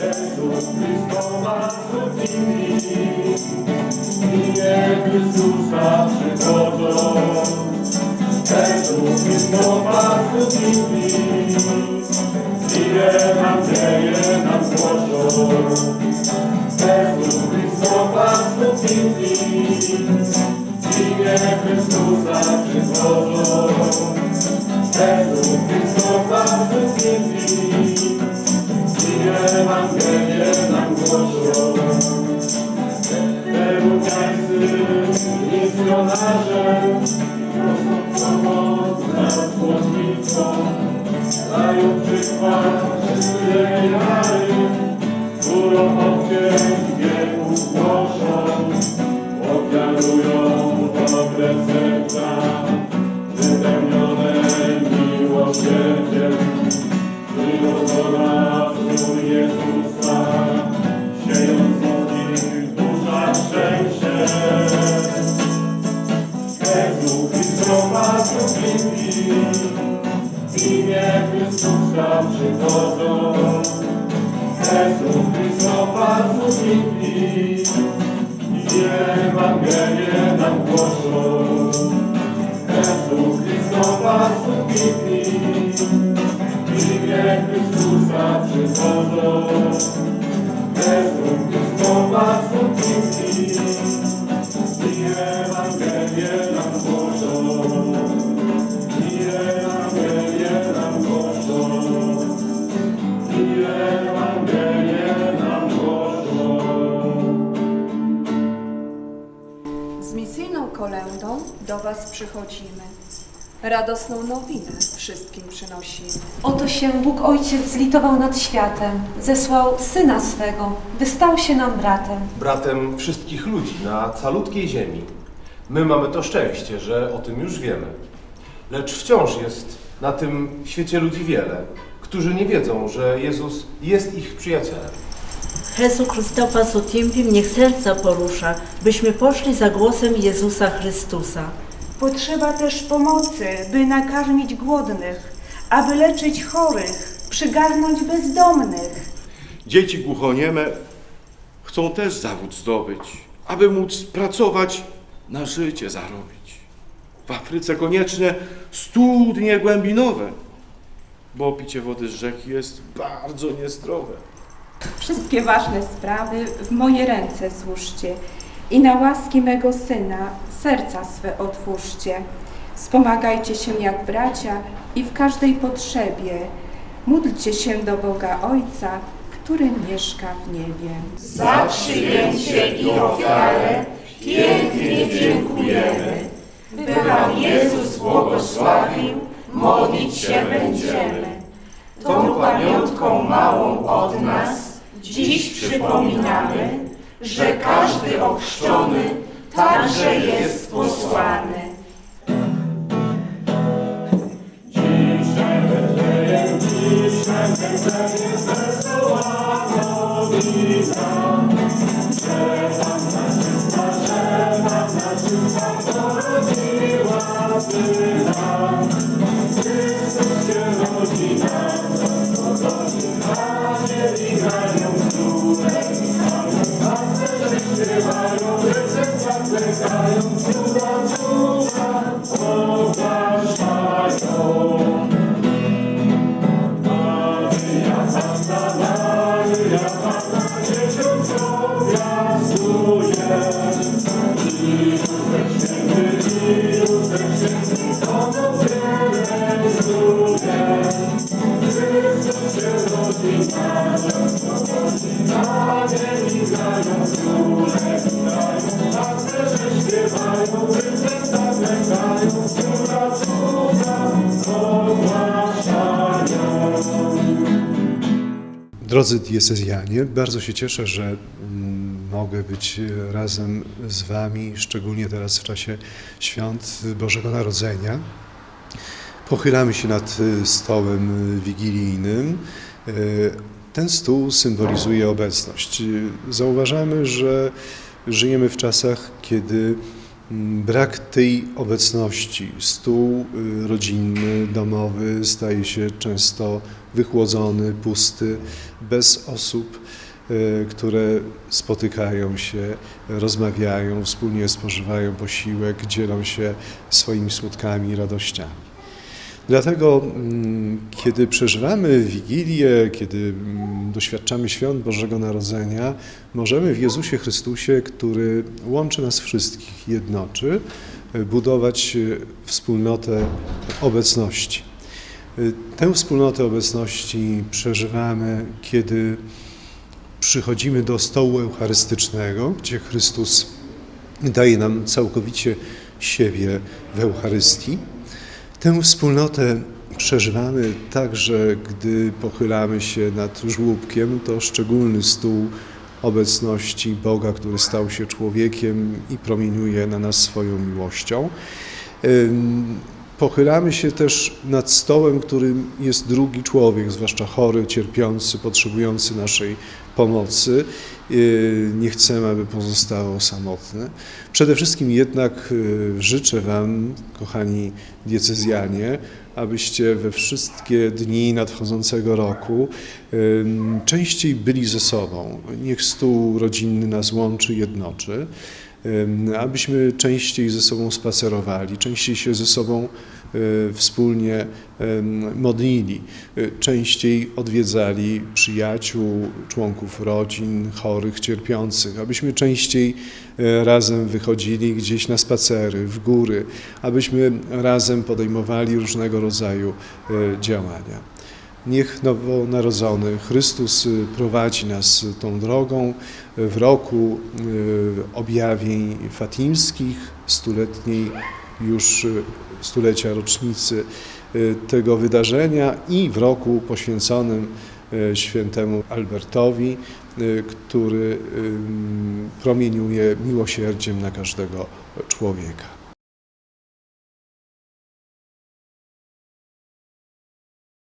Jezus Chrystowa zrzucili, imię Chrystusa przychodzą. Jezus Chrystowa zrzucili, ile nadzieję nam głoszą. Jezus Chrystowa zrzucili, imię Chrystusa przychodzą. Jezus misjonarze, niosą pomoc nad modlitwą, dają przykład czystej wiary, którą wieków głoszą, ofiarują dobre serca, wypełnione miłosierdziem. Chrystowa zgubieni, w imię Chrystusa przychodzą. Jezu Chrystowa zgubieni, i Ewangelię do Was przychodzimy. Radosną nowinę wszystkim przynosimy. Oto się Bóg Ojciec zlitował nad światem, zesłał Syna swego, by stał się nam bratem. bratem wszystkich ludzi na calutkiej ziemi. My mamy to szczęście, że o tym już wiemy. Lecz wciąż jest na tym świecie ludzi wiele, którzy nie wiedzą, że Jezus jest ich przyjacielem. Jezu Chrystofa z Utimpim niech serca porusza, byśmy poszli za głosem Jezusa Chrystusa. Potrzeba też pomocy, by nakarmić głodnych, aby leczyć chorych, przygarnąć bezdomnych. Dzieci głuchonieme chcą też zawód zdobyć, aby móc pracować, na życie zarobić. W Afryce koniecznie studnie głębinowe, bo picie wody z rzeki jest bardzo niezdrowe. Wszystkie ważne sprawy w moje ręce złóżcie i na łaski mego Syna serca swe otwórzcie. Wspomagajcie się jak bracia i w każdej potrzebie. Módlcie się do Boga Ojca, który mieszka w niebie. Za przyjęcie i ofiarę pięknie dziękujemy. By Jezus że każdy ochrzczony także jest posłany. Dzisiaj Betlejem, dzisiaj Betlejem, wesoła nowina. Drodzy diecezjanie, bardzo się cieszę, że mm, mogę być razem z Wami, szczególnie teraz w czasie świąt Bożego Narodzenia. Pochylamy się nad y, stołem y, wigilijnym. Ten stół symbolizuje obecność. Zauważamy, że żyjemy w czasach, kiedy brak tej obecności. Stół rodzinny, domowy staje się często wychłodzony, pusty, bez osób, które spotykają się, rozmawiają, wspólnie spożywają posiłek, dzielą się swoimi smutkami i radościami. Dlatego, mm, kiedy przeżywamy Wigilię, kiedy mm, doświadczamy świąt Bożego Narodzenia, możemy w Jezusie Chrystusie, który łączy nas wszystkich, jednoczy, y, budować y, wspólnotę obecności. Y, Tę wspólnotę obecności przeżywamy, kiedy przychodzimy do stołu eucharystycznego, gdzie Chrystus daje nam całkowicie siebie w Eucharystii. Tę wspólnotę przeżywamy także, gdy pochylamy się nad żłóbkiem. To szczególny stół obecności Boga, który stał się człowiekiem i promieniuje na nas swoją miłością. Pochylamy się też nad stołem, którym jest drugi człowiek, zwłaszcza chory, cierpiący, potrzebujący naszej pomocy. Yy, Nie chcemy, aby pozostało samotne. Przede wszystkim jednak yy, życzę Wam, kochani diecezjanie, abyście we wszystkie dni nadchodzącego roku ym, częściej byli ze sobą. Niech stół rodzinny nas łączy, jednoczy. Abyśmy częściej ze sobą spacerowali, częściej się ze sobą y, wspólnie modlili, y, częściej odwiedzali przyjaciół, członków rodzin, chorych, cierpiących, abyśmy częściej y, razem wychodzili gdzieś na spacery, w góry, abyśmy razem podejmowali różnego rodzaju działania. Niech nowonarodzony Chrystus y, prowadzi nas tą drogą w roku y, objawień fatimskich, stuletniej już y, stulecia rocznicy tego wydarzenia i w roku poświęconym świętemu Albertowi, który promieniuje miłosierdziem na każdego człowieka.